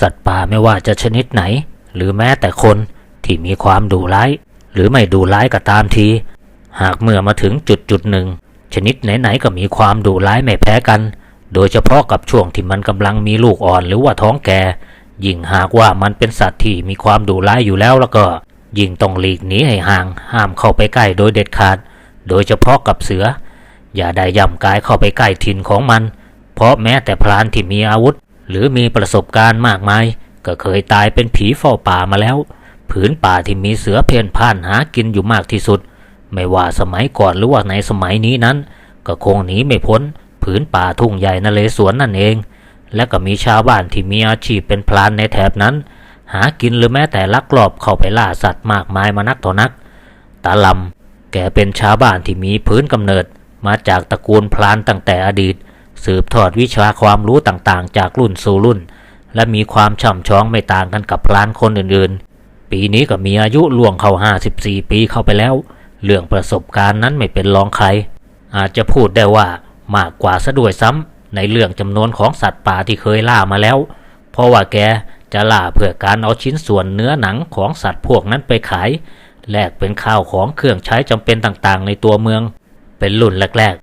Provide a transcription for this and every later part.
สัตว์ป่าไม่ว่าจะชนิดไหน หรือแม้แต่คนที่มีความดุร้าย หรือไม่ดุร้ายก็ตามที หากเมื่อมาถึงจุดจุดหนึ่ง ชนิดไหนๆก็มีความดุร้ายไม่แพ้กัน โดยเฉพาะกับช่วงที่มันกำลังมีลูกอ่อนหรือว่าท้องแก่ยิ่งหากว่ามันเป็นสัตว์ที่มีความดุร้ายอยู่แล้วแล้วก็ยิ่งต้องหลีกหนีให้ห่าง ห้ามเข้าไปใกล้โดยเด็ดขาด โดยเฉพาะกับเสือ อย่าได้ย่ำกายเข้าไปใกล้ถิ่นของมัน เพราะแม้แต่พรานที่มีอาวุธ หรือมีประสบการณ์มากมาย ก็เคยตายเป็นผีเฝ้าป่ามาแล้ว ผืนป่าที่มีเสือเพ่นพ่านหากินอยู่มากที่สุด ไม่ว่าสมัยก่อนหรือว่าในสมัยนี้นั้น ก็คงหนีไม่พ้น ผืนป่าทุ่งใหญ่นเรศวรนั่นเอง และก็มีชาวบ้านที่มีอาชีพเป็นพรานในแถบนั้น หากินหรือแม้แต่ลักลอบเข้าไปล่าสัตว์มากมายมานักต่อนัก ตาลำแกเป็นชาวบ้านที่มีพื้นกำเนิดมาจากตระกูลพรานตั้งแต่อดีต สืบทอดวิชาความรู้ต่างๆ จากรุ่นสู่รุ่น และมีความช่ำชองไม่ต่างกันกับพรานคนอื่นๆ ปีนี้ก็มีอายุล่วงเข้า 54 ปีเข้าไปแล้ว เรื่องประสบการณ์นั้นไม่เป็นรองใคร อาจจะพูดได้ว่ามากกว่าซะด้วยซ้ำในเรื่องจำนวนของสัตว์ป่าที่เคยล่ามาแล้ว เพราะว่าแกจะล่าเพื่อการเอาชิ้นส่วนเนื้อหนังของสัตว์พวกนั้นไปขายแลกเป็นข้าวของเครื่องใช้จำเป็นต่างๆ ในตัวเมือง เป็นรุ่นแรก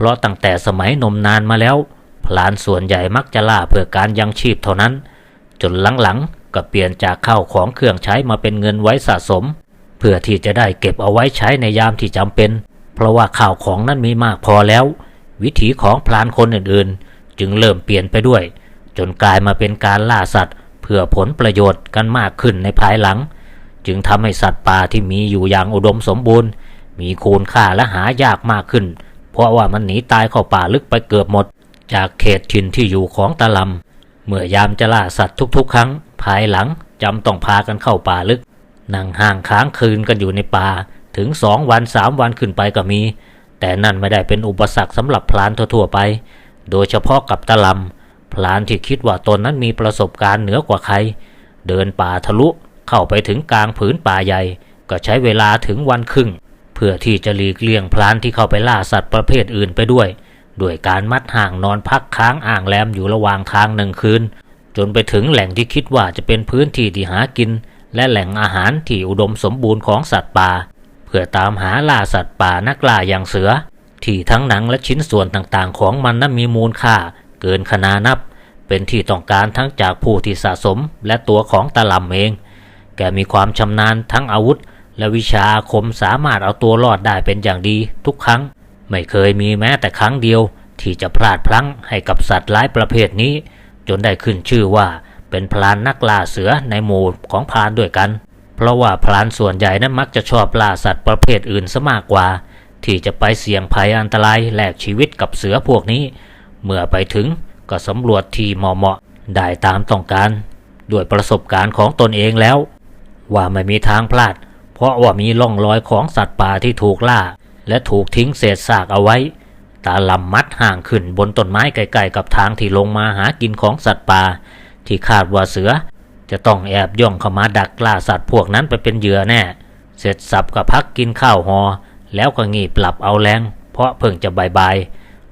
เพราะตั้งแต่สมัยนมนานมาแล้ว พลานส่วนใหญ่มักจะล่าเพื่อการยังชีพเท่านั้น จนหลังๆ ก็เปลี่ยนจากข้าวของเครื่องใช้มาเป็นเงินไว้สะสม เพื่อที่จะได้เก็บเอาไว้ใช้ในยามที่จำเป็น เพราะว่าข้าวของนั้นมีมากพอแล้ว วิถีของพลานคนอื่นๆ จึงเริ่มเปลี่ยนไปด้วย จนกลายมาเป็นการล่าสัตว์ เพื่อผลประโยชน์กันมากขึ้นในภายหลัง จึงทำให้สัตว์ป่าที่มีอยู่อย่างอุดมสมบูรณ์ มีคูณค่าและหายากมากขึ้น เพราะว่ามันหนีตายเข้าป่าลึกไปเกือบหมด จากเขตถิ่นที่อยู่ของตะลำเมื่อยามจะล่าสัตว์ทุกๆ ครั้ง ภายหลังจำต้องพากันเข้าป่าลึก นั่งห่างค้างคืนกันอยู่ในป่าถึงสองวันสามวันขึ้นไปก็มี แต่นั่นไม่ได้เป็นอุปสรรคสำหรับพลานทั่วๆไป โดยเฉพาะกับตะลำพลานที่คิดว่าตนนั้นมีประสบการณ์เหนือกว่าใคร เดินป่าทะลุเข้าไปถึงกลางผืนป่าใหญ่ ก็ใช้เวลาถึงวันครึ่ง พื่อที่จะหลีกเลี่ยงพลานที่เข้าไปล่าสัตว์ประเภทอื่นไปด้วย ด้วยการมัดห่างนอนพักค้างอ่างแรมอยู่ระหว่างทางหนึ่งคืน จนไปถึงแหล่งที่คิดว่าจะเป็นพื้นที่ที่หากิน และแหล่งอาหารที่อุดมสมบูรณ์ของสัตว์ป่า เพื่อตามหาล่าสัตว์ป่านักล่าอย่างเสือ ที่ทั้งหนังและชิ้นส่วนต่างๆ ของมันนั้นมีมูลค่า เกินขนานับ เป็นที่ต้องการทั้งจากผู้ที่สะสมและตัวของตะลำเอง แกมีความชำนาญทั้งอาวุธ และวิชาอาคมสามารถเอาตัวรอดได้เป็นอย่างดีทุกครั้ง ไม่เคยมีแม้แต่ครั้งเดียว ที่จะพลาดพลั้งให้กับสัตว์ร้ายประเภทนี้ จนได้ขึ้นชื่อว่าเป็นพลานนักล่าเสือในหมู่ของพรานด้วยกัน เพราะว่าพรานส่วนใหญ่นั้นมักจะชอบล่าสัตว์ประเภทอื่นซะมากกว่า ที่จะไปเสี่ยงภัยอันตรายแลกชีวิตกับเสือพวกนี้ เมื่อไปถึงก็สำรวจที่เหมาะๆได้ตามต้องการ ด้วยประสบการณ์ของตนเองแล้ว ว่าไม่มีทางพลาด เพราะว่ามีร่องรอยของสัตว์ป่าที่ถูกล่า และถูกทิ้งเศษซากเอาไว้ ตาลำมัดห่างขึ้นบนต้นไม้ไกลๆกับทางที่ลงมาหากินของสัตว์ป่าที่คาดว่าเสือ จะต้องแอบย่องเข้ามาดักล่าสัตว์พวกนั้นไปเป็นเหยื่อแน่ เสร็จสับกับพักกินข้าวหอ แล้วก็งีบหลับเอาแรงเพราะเพิ่งจะบายบาย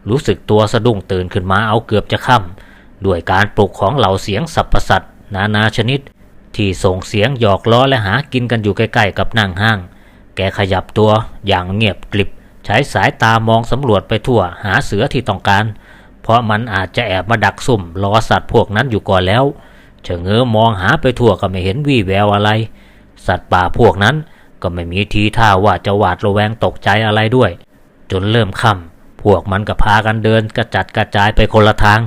รู้สึกตัวสะดุ้งตื่นขึ้นมาเอาเกือบจะค่ำด้วยการปลุกของเหล่าเสียงสัพพสัตว์นานาชนิด ที่ส่งเสียงหยอกล้อและหากินกันอยู่ใกล้ๆกับนั่งห้าง แกขยับตัวอย่างเงียบกริบ ใช้สายตามองสำรวจไปทั่วหาเสือที่ต้องการ เพราะมันอาจจะแอบมาดักซุ่มรอสัตว์พวกนั้นอยู่ก่อนแล้วเฉงอมองหาไปทั่วก็ไม่เห็นวี่แววอะไร สัตว์ป่าพวกนั้นก็ไม่มีทีท่าว่าจะหวาดระแวงตกใจอะไรด้วย จนเริ่มค่ำพวกมันก็พากันเดินกระจัดกระจายไปคนละทาง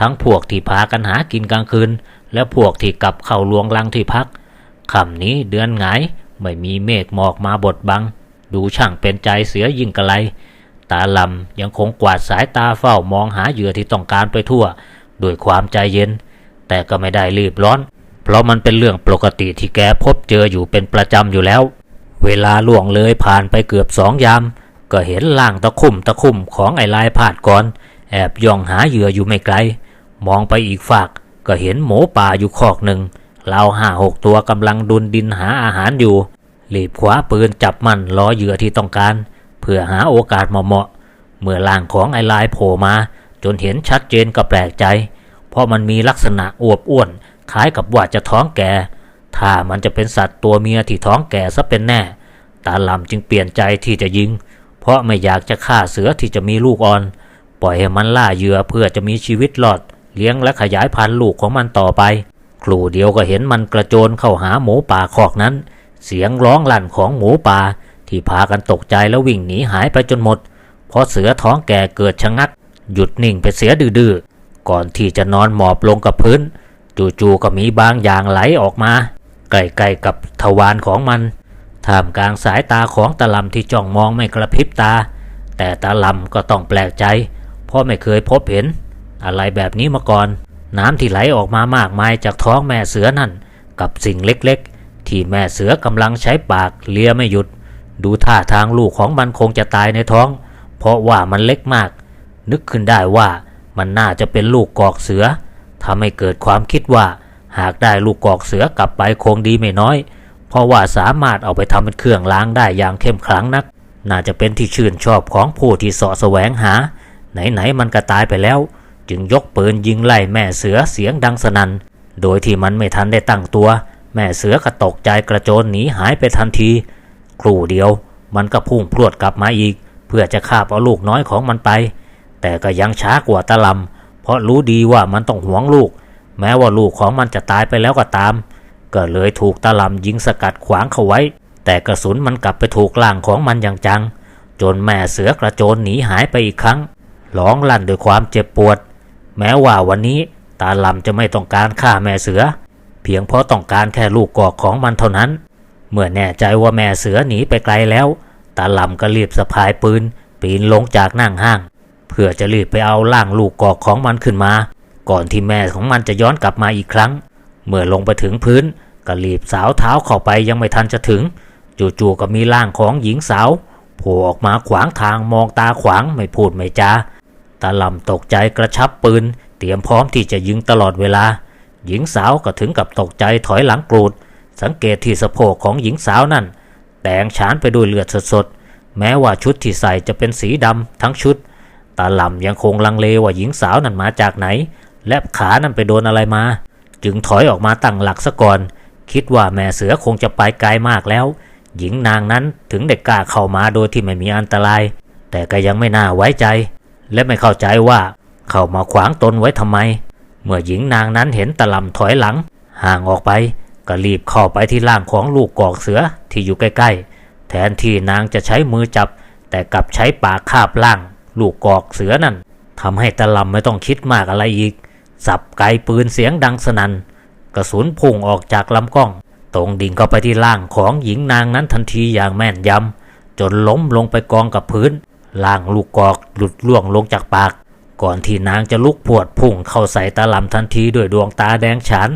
ทั้งพวกที่พากันหากินกลางคืน และพวกที่กลับเข้าลวงลังที่พักค่ำนี้เดือนหงายไม่มีเมฆหมอกมาบดบัง ดูช่างเป็นใจเสือยิ่งกระไร ตาลำยังคงกวาดสายตาเฝ้ามองหาเหยื่อที่ต้องการไปทั่วด้วยความใจเย็น แต่ก็ไม่ได้รีบร้อน เพราะมันเป็นเรื่องปกติที่แกพบเจออยู่เป็นประจำอยู่แล้ว เวลาล่วงเลยผ่านไปเกือบสองยาม ก็เห็นล่างตะคุ่มตะคุ่มของไอ้ลายผาดก่อน แอบย่องหาเหยื่ออยู่ไม่ไกล มองไปอีกฝาก ก็เห็นหมูป่าอยู่คอกหนึ่งเราห้าหกตัวกำลังดุนดินหาอาหารอยู่รีบคว้าปืนจับมันรอเหยื่อที่ต้องการ เพื่อหาโอกาสเหมาะเมื่อล่างของไอ้ลายโผล่มา จนเห็นชัดเจนก็แปลกใจ เพราะมันมีลักษณะอวบอ้วน คล้ายกับว่าจะท้องแก่ ถ้ามันจะเป็นสัตว์ตัวเมียที่ท้องแก่ซะเป็นแน่ ตาลำจึงเปลี่ยนใจที่จะยิง เพราะไม่อยากจะฆ่าเสือที่จะมีลูกอ่อน ปล่อยให้มันล่าเหยื่อเพื่อจะมีชีวิตรอด เลี้ยงและขยายพันธุ์ลูกของมันต่อไป ครูเดียวก็เห็นมันกระโจนเข้าหาหมูป่าคอกนั้น เสียงร้องลั่นของหมูป่า ที่พากันตกใจแล้ววิ่งหนีหายไปจนหมด เพราะเสือท้องแก่เกิดชะงัก หยุดนิ่งไปเสียดื้อๆก่อนที่จะนอนหมอบลงกับพื้น จู่ๆก็มีบางอย่างไหลออกมาใกล้ๆกับทวารของมันท่ามกลางสายตาของตาลำที่จ้องมองไม่กระพริบตา แต่ตาลำก็ต้องแปลกใจ เพราะไม่เคยพบเห็น อะไรแบบนี้มาก่อน น้ำที่ไหลออกมามากมายจากท้องแม่เสือนั่น กับสิ่งเล็กๆ ที่แม่เสือกำลังใช้ปากเลียไม่หยุด ดูท่าทางลูกของมันคงจะตายในท้อง เพราะว่ามันเล็กมาก นึกขึ้นได้ว่ามันน่าจะเป็นลูกกอกเสือทำให้เกิดความคิดว่า หากได้ลูกกอกเสือกลับไปคงดีไม่น้อย เพราะว่าสามารถเอาไปทำเป็นเครื่องล้างได้อย่างเข้มขลังนัก น่าจะเป็นที่ชื่นชอบของผู้ที่เสาะแสวงหา ไหนๆมันก็ตายไปแล้ว จึงยกปืนยิงไล่แม่เสือเสียงดังสนัน่น โดยที่มันไม่ทันได้ตั้งตัว แม่เสือก็ตกใจกระโจนหนีหายไปทันที ครู่เดียวมันก็พุ่งพรวดกลับมาอีก เพื่อจะคาบเอาลูกน้อยของมันไป แต่ก็ยังช้ากว่าตะลำเพราะรู้ดีว่ามันต้องหวงลูก แม้ว่าลูกของมันจะตายไปแล้วก็ตาม ก็เลยถูกตะลำยิงสกัดขวางเข้าไว้ แต่กระสุนมันกลับไปถูกล่างของมันอย่างจัง จนแม่เสือกระโจนหนีหายไปอีกครั้งร้องลั่นด้วยความเจ็บปวด แม้ว่าวันนี้ตาลำจะไม่ต้องการฆ่าแม่เสือ เพียงเพราะต้องการแค่ลูกกอกของมันเท่านั้น เมื่อแน่ใจว่าแม่เสือหนีไปไกลแล้ว ตาลำก็รีบสะพายปืน ปีนลงจากนั่งห้าง เพื่อจะรีบไปเอาล่างลูกกอกของมันขึ้นมา ก่อนที่แม่ของมันจะย้อนกลับมาอีกครั้ง เมื่อลงไปถึงพื้นก็รีบสาวเท้าเข้าไปยังไม่ทันจะถึง จู่ๆก็มีร่างของหญิงสาวโผล่ออกมาขวางทางมองตาขวางไม่พูดไม่จา ตาลำตกใจกระชับปืน เตรียมพร้อมที่จะยิงตลอดเวลา หญิงสาวก็ถึงกับตกใจถอยหลังกรูด สังเกตที่สะโพกของหญิงสาวนั่น แดงฉานไปด้วยเลือดสดๆ แม้ว่าชุดที่ใส่จะเป็นสีดำทั้งชุด ตาลำยังคงลังเลว่าหญิงสาวนั่นมาจากไหน และขานั่นไปโดนอะไรมา จึงถอยออกมาตั้งหลักซะก่อน คิดว่าแม่เสือคงจะไปไกลมากแล้ว หญิงนางนั้นถึงได้กล้าเข้ามาโดยที่ไม่มีอันตราย แต่ก็ยังไม่น่าไว้ใจ และไม่เข้าใจว่าเข้ามาขวางตนไว้ทำไม เมื่อหญิงนางนั้นเห็นตะลำถอยหลัง ห่างออกไปก็รีบเข้าไปที่ร่างของลูกกอกเสือที่อยู่ใกล้ๆ แทนที่นางจะใช้มือจับ แต่กลับใช้ปากคาบล่าง ลูกกอกเสือนั่นทำให้ตะลำไม่ต้องคิดมากอะไรอีก สับไกปืนเสียงดังสนัน่นกระสุนพุ่งออกจากลำกล้อง ตรงดิ่งเข้าไปที่ร่างของหญิงนางนั้นทันทีอย่างแม่นยำจนล้มลงไปกองกับพื้น ล่างลูกกอกหลุดล่วงลงจากปาก ก่อนที่นางจะลุกพวดพุ่งเข้าใส่ตาลำทันทีด้วยดวงตาแดงฉาน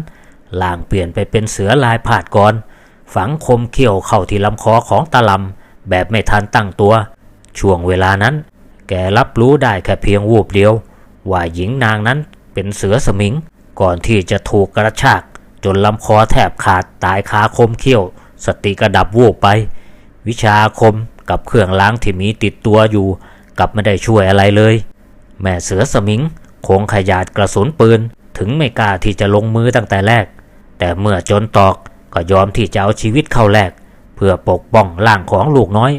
ล่างเปลี่ยนไปเป็นเสือลายผาดก่อน ฝังคมเขี้ยวเข้าที่ลำคอของตาลำแบบไม่ทันตั้งตัว ช่วงเวลานั้น แกรับรู้ได้แค่เพียงวูบเดียว ว่าหญิงนางนั้นเป็นเสือสมิง ก่อนที่จะถูกกระชาก จนลำคอแทบขาดตายคาคมเขี้ยว สติกระดับวูบไป วิชาอาคม กับเครื่องล้างที่มีติดตัวอยู่ กลับไม่ได้ช่วยอะไรเลย แม่เสือสมิงคงขยาดกระสุนปืน ถึงไม่กล้าที่จะลงมือตั้งแต่แรก แต่เมื่อจนตอกก็ยอมที่จะเอาชีวิตเข้าแลกเพื่อปกป้องร่างของลูกน้อย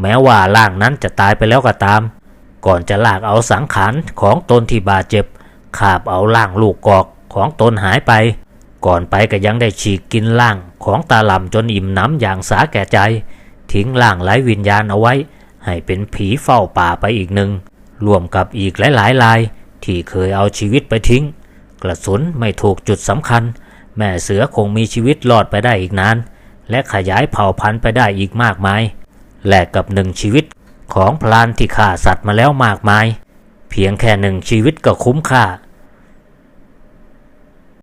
แม้ว่าร่างนั้นจะตายไปแล้วก็ตาม ก่อนจะลากเอาสังขารของตนที่บาดเจ็บขาบเอาร่างลูกกอกของตนหายไป ก่อนไปก็ยังได้ฉีกกินร่างของตาลำจนอิ่มน้ำอย่างสาแก่ใจ ทิ้งร่างไร้วิญญาณเอาไว้ ให้เป็นผีเฝ้าป่าไปอีกหนึ่งรวมกับอีกหลายๆลาย ที่เคยเอาชีวิตไปทิ้ง กระสุนไม่ถูกจุดสำคัญ แม่เสือคงมีชีวิตรอดไปได้อีกนาน และขยายเผ่าพันธุ์ไปได้อีกมากมาย แลกกับหนึ่งชีวิตของพลานที่ฆ่าสัตว์มาแล้วมากมาย เพียงแค่หนึ่งชีวิตก็คุ้มค่า